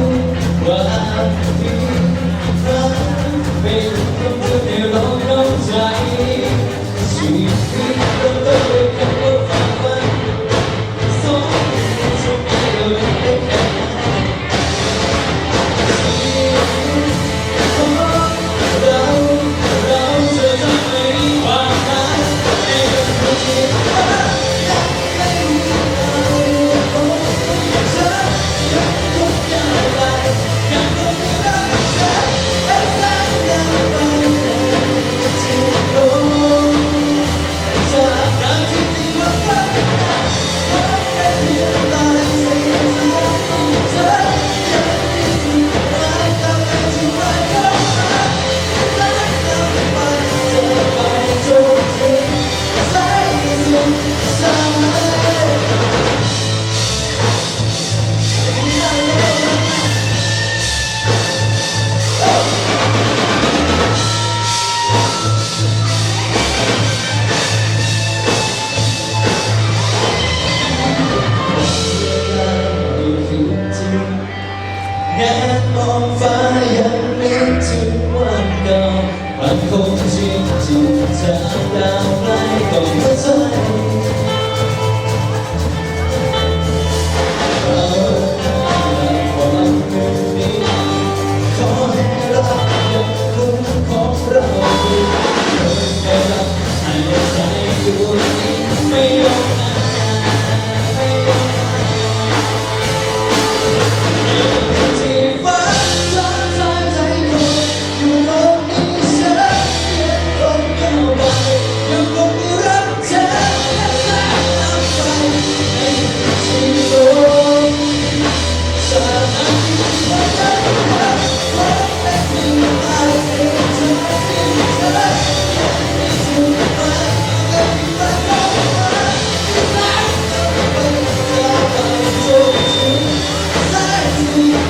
ก็รู้ว่ามีรัาย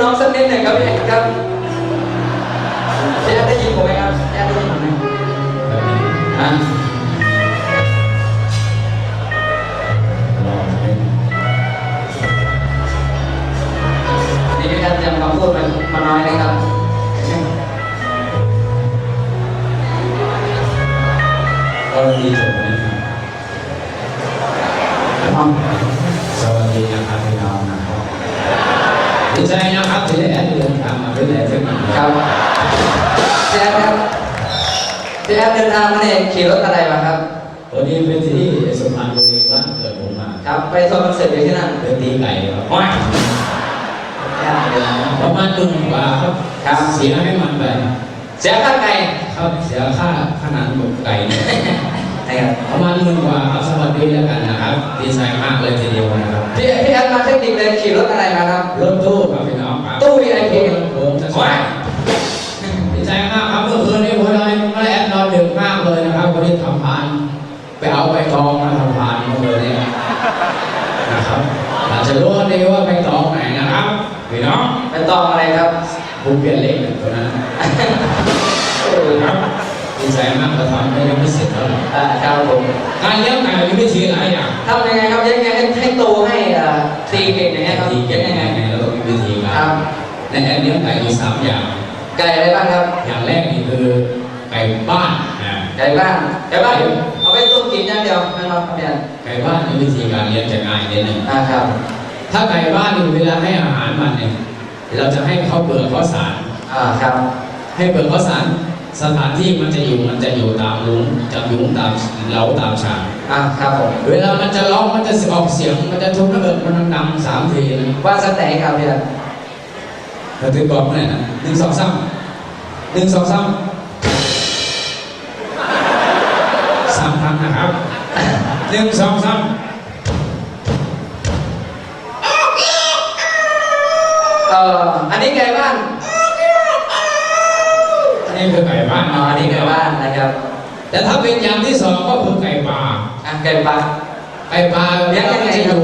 น้องสักนิดหนึ่งครับพี่แอนครับพี่แอนได้ยินผมไหมครับพี่แอนได้ยินผมไหมฮะนี่พี่แอนเตรียมคำพูดมามาน้อยนะครับกรณีจบไหมครับ ดีใจนะครับที่ได้แอดเดินทางมาเป็นแอดเพื่อนครับพี่แอนครับพี่แอนเดินทางมาเนี่ยขี่รถอะไรมาครับวันนี้เป็นที่สุพรรณบุรีบ้านเกิดผมมาครับไปทัวร์คอนเสิร์ตอยู่ที่นั่นเป็นตีไก่ครับว้ายพี่แอนเดินทางประมาณหนึ่งกว่าครับครับเสียให้มันไปเสียค่าไก่ครับเสียค่าขนาดหมกไก่เนี่ยนะครับประมาณหนึ่งกว่าครับสวัสดีแล้วกันนะครับดีใจมากเลยทีเดียวนะครับพี่พี่แอนมาเทคนิคเลยขี่รถอะไรมาครับรถตู้ครับพี่น้องครับตู้ VIP ผมจะว้ายดีใจมากครับเมื่อคืนนี้ผมเลยไม่ได้แอดนอนดึกมากเลยนะครับวันนี้ทำพาน ไปเอาไปตองมาทำพานเมื่อคืนนี้นะครับอาจจะรู้กันดีว่าไปตองไหนนะครับพี่น้องไปตองอะไรครับผมเปลี่ยนเล ดีใจมากเราทำได้ยังไม่เสร็จเท่าไหร่อ่าครับผมการเลี้ยงไก่มีวิธีหลายอย่างทำยังไงครับยังไงให้ให้โตให้อ่าตีเก่งอย่างเงี้ยครับทีเก็เก็บบยัยังงไงไงเราต้องมีวิธีกาครัรบในแอดเลี้ยงไก่มีสามอย่างไก่อะไรบ้างครับ อย่างแรกนี่คือไก่บ้านนะไก่บ้านไก่บ้านเอาไปต้มกินอย่างเดียวไม่เอาครับพี่แอนไก่บ้านมีวิธีการเลี้ยงจะง่ายนิดหนึ่งอ่าครับ ถ้าไก่บ้านนี่เวลาให้อาหารมันเนี่ยเราจะให้ข้าวเปลือกข้าวสารอ่าครับ ให้เปลือกข้าวสาร สถานที่มันจะอยู่มันจะอยู่ตามหลุมจะยุงตามเหลาตามฉากอ่าครับผมเวลามันจะร้องมันจะออกเสียงมันจะทุบระเบิดมันดังๆสามทีนะว่าสแต็กครับพี่แอนเราถึงบอกเนี่ยนะหนึ่งสองสามหนึ่งสองสามสามครั้งนะครับหนึ่งสองสามเอ่ออันนี้ไก่บ้านอั นนี้คือไก่บ้านอ๋ออันนี้ไก่บ้านนะครับ แต่ถ้าเป็นอย่างที่สองก็คือไก่ป่าอะไก่บ้านไก่ปลาเลี้ยงยังไงมันจะคอรับยู่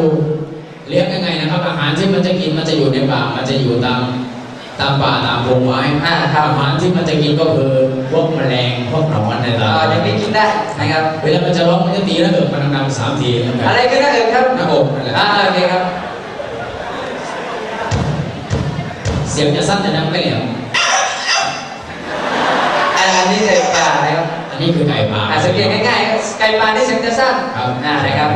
เลี้ยงยังไงนะครับ อาหารที่มันจะกินมันจะอยู่ในป่ามันจะอยู่ตามตามป่าตามพงไม้อ่าครับอาหารที่มันจะกินก็คือพวกแมลงพวกหนอนในเอ่ตาออย่างนี้กินได้นะครับ เวลามันจะร้องมันจะตีแล้วเกิดมันดังๆสามทีนะคอะรับไรคือหน้าเอิบครับหน้าอกนั่นแหละอ่าโอเคครับ เสียงจะสั้นจะดังไม่เหลี่ยมอั นอันนี้ไก่ปลานะครับอันนี้คือไก่ป่าอ่าสังเกตง่ายๆไก่ปลาที่เสียงจะสั้นครับอ่านะครับ